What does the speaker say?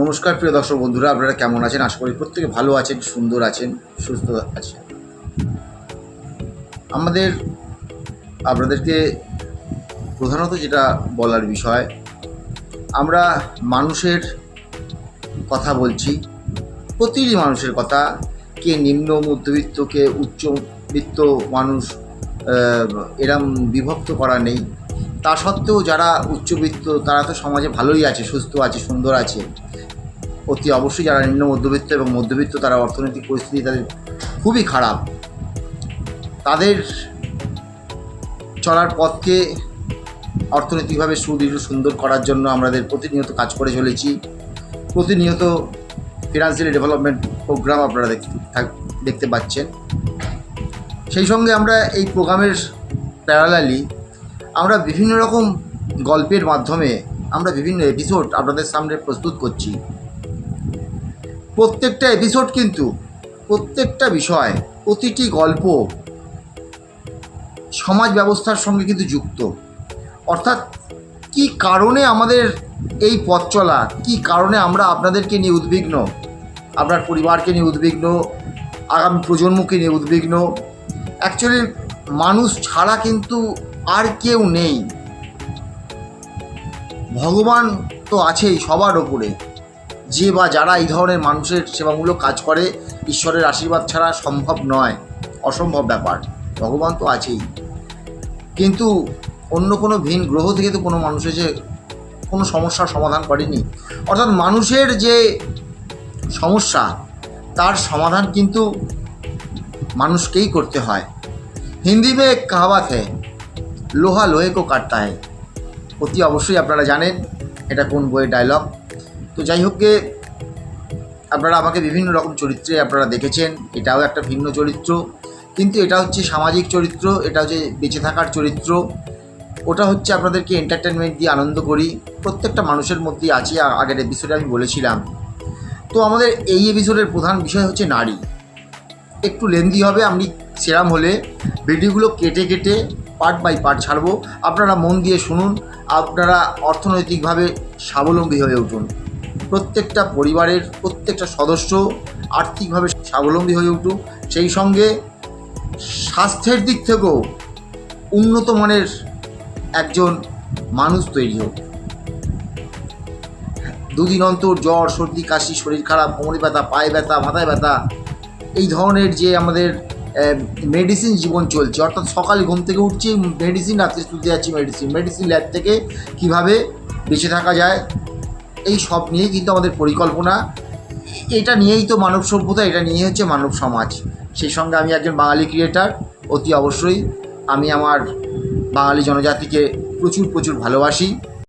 নমস্কার প্রিয় দর্শক বন্ধুরা, আপনারা কেমন আছেন? আশা করি প্রত্যেকে ভালো আছেন, সুন্দর আছেন, সুস্থ আছেন। আমাদের, আপনাদেরকে প্রধানত যেটা বলার বিষয়, আমরা মানুষের কথা বলছি, প্রতিটি মানুষের কথা, কে নিম্ন, মধ্যবিত্ত, কে উচ্চবিত্ত মানুষ এরম বিভক্ত করা নেই। তা সত্ত্বেও যারা উচ্চবিত্ত, তারা তো সমাজে ভালোই আছে, সুস্থ আছে, সুন্দর আছে। অতি অবশ্যই যারা নিম্ন মধ্যবিত্ত এবং মধ্যবিত্ত, তারা অর্থনৈতিক পরিস্থিতি তাদের খুবই খারাপ। তাদের চলার পথকে অর্থনৈতিকভাবে সুদৃঢ়, সুন্দর করার জন্য আমাদের প্রতিনিয়ত কাজ করে চলেছি। প্রতিনিয়ত ফিনান্সিয়াল ডেভেলপমেন্ট প্রোগ্রাম আপনারা দেখতে পাচ্ছেন। সেই সঙ্গে আমরা এই প্রোগ্রামের প্যারালালি আমরা বিভিন্ন রকম গল্পের মাধ্যমে আমরা বিভিন্ন এপিসোড আপনাদের সামনে প্রস্তুত করছি। প্রত্যেকটা এপিসোড কিন্তু, প্রত্যেকটা বিষয়, প্রতিটি গল্প সমাজ ব্যবস্থার সঙ্গে কিন্তু যুক্ত। অর্থাৎ কি কারণে আমাদের এই পথ চলা, কী কারণে আমরা আপনাদেরকে নিয়ে উদ্বিগ্ন, আপনার পরিবারকে নিয়ে উদ্বিগ্ন, আগামী প্রজন্মকে নিয়ে উদ্বিগ্ন অ্যাকচুয়ালি মানুষ ছাড়া কিন্তু আর কেউ নেই। ভগবান তো আছেই সবার ওপরে। যে বা যারা এই ধরনের মানুষের সেবামূলক কাজ করে, ঈশ্বরের আশীর্বাদ ছাড়া সম্ভব নয়। অসম্ভব ব্যাপার। ভগবান তো আছেই। কিন্তু অন্য কোনো ভিন গ্রহ থেকে তো কোনো মানুষ এসে কোনো সমস্যার সমাধান করেনি। অর্থাৎ মানুষের যে সমস্যা, তার সমাধান কিন্তু মানুষকেই করতে হয়। হিন্দি মে কাহাবাত হ্যায়, লোহা লোহে কো কাটতা হ্যায়। অতি অবশ্যই আপনারা জানেন এটা কোন বইয়ের ডায়লগ তো যাই হোক আপনারা আমাকে বিভিন্ন রকম চরিত্রে আপনারা দেখেছেন, এটাও একটা ভিন্ন চরিত্র। কিন্তু এটা হচ্ছে সামাজিক চরিত্র, এটা হচ্ছে বেঁচে থাকার চরিত্র। ওটা হচ্ছে আপনাদেরকে এন্টারটেনমেন্ট দিয়ে আনন্দ করি। প্রত্যেকটা মানুষের মধ্যেই আছে আগের এপিসোডে আমি বলেছিলাম। তো আমাদের এই এপিসোডের প্রধান বিষয় হচ্ছে নারী। একটু লেন্দি হবে, আমি সেরাম হলে ভিডিওগুলো কেটে কেটে পার্ট বাই পার্ট ছাড়বো। আপনারা মন দিয়ে শুনুন, আপনারা অর্থনৈতিকভাবে স্বাবলম্বী হয়ে উঠুন। প্রত্যেকটা পরিবারের প্রত্যেকটা সদস্য আর্থিকভাবে স্বাবলম্বী হয়ে উঠুক, সেই সঙ্গে স্বাস্থ্যের দিক থেকেও উন্নত মানের একজন মানুষ তৈরি হোক। দুদিন অন্তর জ্বর, সর্দি, কাশি, শরীর খারাপ, কোমরে ব্যথা, পায়ে ব্যথা, মাথায় ব্যথা, এই ধরনের যে আমাদের মেডিসিন জীবন চলছে, অর্থাৎ সকাল ঘুম থেকে উঠছি মেডিসিন রাত্রে তুলতে যাচ্ছি মেডিসিন মেডিসিন ল্যাব থেকে কীভাবে বেঁচে থাকা যায় এই সব নিয়েই কিন্তু আমাদের পরিকল্পনা। এটা নিয়েই তো মানব সভ্যতা, এটা নিয়েই হচ্ছে মানব সমাজ। সেই সঙ্গে আমি একজন বাঙালি ক্রিয়েটার অতি অবশ্যই আমি আমার বাঙালি জনজাতিকে প্রচুর প্রচুর ভালোবাসি।